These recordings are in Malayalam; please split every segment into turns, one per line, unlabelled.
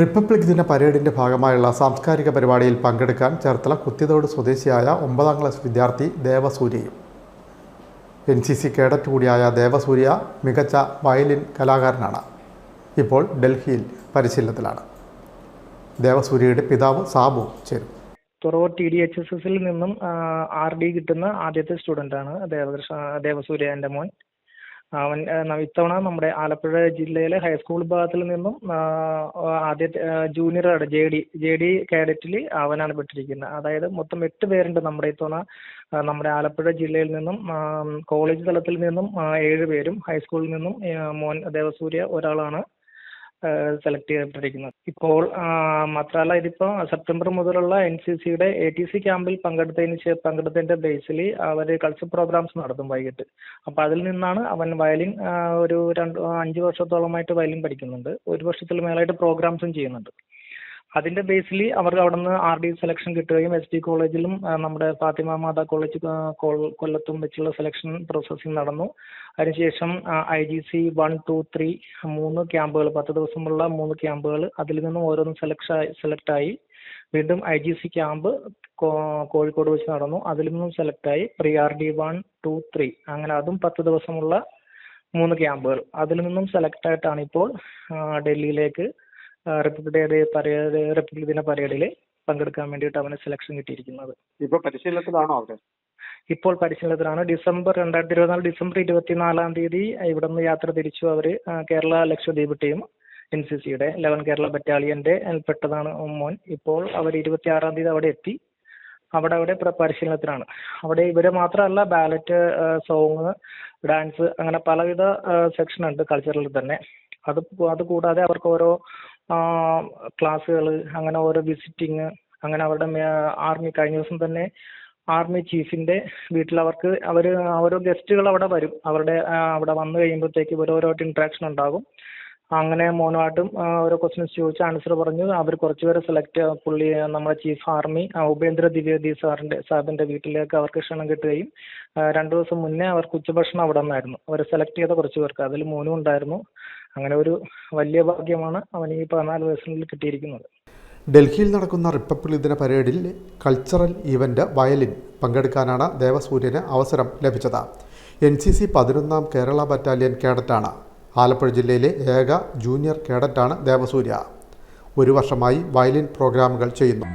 റിപ്പബ്ലിക് ദിന പരേഡിന്റെ ഭാഗമായുള്ള സാംസ്കാരിക പരിപാടിയിൽ പങ്കെടുക്കാൻ ചേർത്തല കുത്തിയതോട് സ്വദേശിയായ ഒമ്പതാം ക്ലാസ് വിദ്യാർത്ഥി ദേവസൂര്യയും എൻ സി സി കേഡറ്റ് കൂടിയായ ദേവസൂര്യ മികച്ച വയലിൻ കലാകാരനാണ്. ഇപ്പോൾ ഡൽഹിയിൽ പരിശീലനത്തിലാണ്. ദേവസൂര്യയുടെ പിതാവ് സാബു ചേരും.
Thuravoor T D H S എസിൽ നിന്നും ആർ ഡി കിട്ടുന്ന ആദ്യത്തെ സ്റ്റുഡന്റാണ് ദേവകൃഷ്ണ ദേവസൂര്യ എന്റെ മോൻ. അവൻ ഇത്തവണ നമ്മുടെ ആലപ്പുഴ ജില്ലയിലെ ഹൈസ്കൂൾ വിഭാഗത്തിൽ നിന്നും ആ, ആദ്യത്തെ junior J D J D കാഡറ്റിൽ അവനാണ് പെട്ടിരിക്കുന്നത്. അതായത് മൊത്തം എട്ട് പേരുണ്ട് നമ്മുടെ ഇത്തവണ നമ്മുടെ ആലപ്പുഴ ജില്ലയിൽ നിന്നും കോളേജ് തലത്തിൽ നിന്നും ഏഴ് പേരും ഹൈസ്കൂളിൽ നിന്നും മോൻ ദേവസൂര്യ ഒരാളാണ് സെലക്ട് ചെയ്യപ്പെട്ടിരിക്കുന്നത് ഇപ്പോൾ മാത്രമല്ല ഇതിപ്പോൾ സെപ്റ്റംബർ മുതലുള്ള എൻ സി സിയുടെ എ ടി സി ക്യാമ്പിൽ പങ്കെടുത്തതിന് ശേഷം പങ്കെടുത്തതിന്റെ ബേസിൽ അവർ കൾച്ചർ പ്രോഗ്രാംസ് നടത്തും വൈകിട്ട്. അപ്പോൾ അതിൽ നിന്നാണ് അവൻ വയലിൻ ഒരു രണ്ട് അഞ്ച് വർഷത്തോളമായിട്ട് വയലിൻ പഠിക്കുന്നുണ്ട്. ഒരു വർഷത്തിൽ മേലായിട്ട് പ്രോഗ്രാംസും ചെയ്യുന്നുണ്ട്. അതിന്റെ ബേസിൽ അവർക്ക് അവിടെ നിന്ന് ആർ ഡി സെലക്ഷൻ കിട്ടുകയും എസ് ഡി കോളേജിലും നമ്മുടെ ഫാത്തിമ മാതാ കോളേജ് കൊല്ലത്തും വെച്ചുള്ള സെലക്ഷൻ പ്രോസസ്സിംഗ് നടന്നു. അതിനുശേഷം I G C one two three മൂന്ന് ക്യാമ്പുകൾ പത്ത് ദിവസമുള്ള മൂന്ന് ക്യാമ്പുകൾ അതിൽ നിന്നും ഓരോന്നും സെലക്ട് സെലക്ട് ആയി. വീണ്ടും I G C camp Kozhikode വെച്ച് നടന്നു. അതിൽ നിന്നും സെലക്ട് ആയി pre R D one two three അങ്ങനെ അതും പത്ത് ദിവസമുള്ള മൂന്ന് ക്യാമ്പുകൾ. അതിൽ നിന്നും സെലക്ട് ആയിട്ടാണ് ഇപ്പോൾ ഡൽഹിയിലേക്ക് റിപ്പബ്ലിക് ഡേ പരേഡ് റിപ്പബ്ലിക് ദിന പരേഡിൽ പങ്കെടുക്കാൻ വേണ്ടിയിട്ട് അവന് സെലക്ഷൻ കിട്ടിയിരിക്കുന്നത്.
ഇപ്പോൾ പരിശീലനത്തിലാണോ അവർ?
ഇപ്പോൾ പരിശീലനത്തിലാണ്. ഡിസംബർ രണ്ടായിരത്തി ഇരുപത്തിനാല് ഡിസംബർ ഇരുപത്തിനാലാം തീയതി ഇവിടെ നിന്ന് യാത്ര തിരിച്ചു അവർ Kerala Lakshadweep team N C സിയുടെ ലെവൻ കേരള ബറ്റാലിയന്റെ പെട്ടതാണ് മോൻ. ഇപ്പോൾ അവർ ഇരുപത്തിയാറാം തീയതി അവിടെ എത്തി. അവിടെ അവിടെ പ്ര- പരിശീലനത്തിലാണ്. അവിടെ ഇവരെ മാത്രമല്ല ബാലറ്റ് സോങ് ഡാൻസ് അങ്ങനെ പലവിധ സെക്ഷൻ ഉണ്ട് കൾച്ചറിൽ തന്നെ. അത് അതുകൂടാതെ അത് കൂടാതെ അവർക്ക് ഓരോ ക്ലാസ്സുകൾ അങ്ങനെ ഓരോ വിസിറ്റിംഗ് അങ്ങനെ അവരുടെ ആർമി കഴിഞ്ഞ ദിവസം തന്നെ ആർമി ചീഫിന്റെ വീട്ടിൽ അവർക്ക് അവർ ഓരോ ഗസ്റ്റുകൾ അവിടെ വരും. അവരുടെ അവിടെ വന്നു കഴിയുമ്പോഴത്തേക്ക് ഓരോരോട്ട് ഇന്ററാക്ഷൻ ഉണ്ടാകും. അങ്ങനെ മോനുമായിട്ടും ഓരോ ക്വസ്റ്റ്യൻസ് ചോദിച്ച് ആൻസർ പറഞ്ഞു. അവർ കുറച്ചുപേരെ സെലക്ട് പുള്ളി നമ്മുടെ ചീഫ് ആർമി ഉപേന്ദ്ര ദ്വിവേദി സാറിന്റെ സാറിന്റെ വീട്ടിലേക്ക് അവർക്ക് ക്ഷണം കിട്ടുകയും രണ്ട് ദിവസം മുന്നേ അവർക്ക് ഉച്ചഭക്ഷണം അവിടെ നിന്നായിരുന്നു. അവരെ സെലക്ട് ചെയ്ത കുറച്ച് പേർക്ക് അതിൽ മോനും ഉണ്ടായിരുന്നു. അങ്ങനെ ഒരു വലിയ ഭാഗ്യമാണ് അവന് ഈ പതിനാല് വയസ്സിനുള്ളിൽ കിട്ടിയിരിക്കുന്നത്.
ഡൽഹിയിൽ നടക്കുന്ന റിപ്പബ്ലിക് ദിന പരേഡിൽ കൾച്ചറൽ ഈവന്റ് വയലിൻ പങ്കെടുക്കാനാണ് ദേവസൂര്യന് അവസരം ലഭിച്ചത്. എൻ സി സി പതിനൊന്നാം കേരള ബറ്റാലിയൻ കേഡറ്റാണ് ആലപ്പുഴ ജില്ലയിലെ ഏക ജൂനിയർ കേഡറ്റാണ് ദേവസൂര്യ. ഒരു വർഷമായി വയലിൻ പ്രോഗ്രാമുകൾ ചെയ്യുന്നു.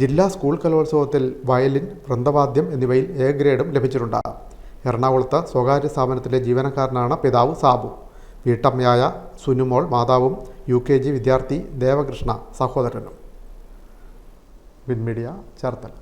ജില്ലാ സ്കൂൾ കലോത്സവത്തിൽ വയലിൻ വൃന്ദവാദ്യം എന്നിവയിൽ എ ഗ്രേഡും ലഭിച്ചിട്ടുണ്ട്. എറണാകുളത്ത് സ്വകാര്യ സ്ഥാപനത്തിലെ ജീവനക്കാരനാണ് പിതാവ് സാബു. വീട്ടമ്മയായ സുനുമോൾ മാതാവും യു കെ ജി വിദ്യാർത്ഥി ദേവകൃഷ്ണ സഹോദരനും. വിൻമീഡിയ ചേർത്തല.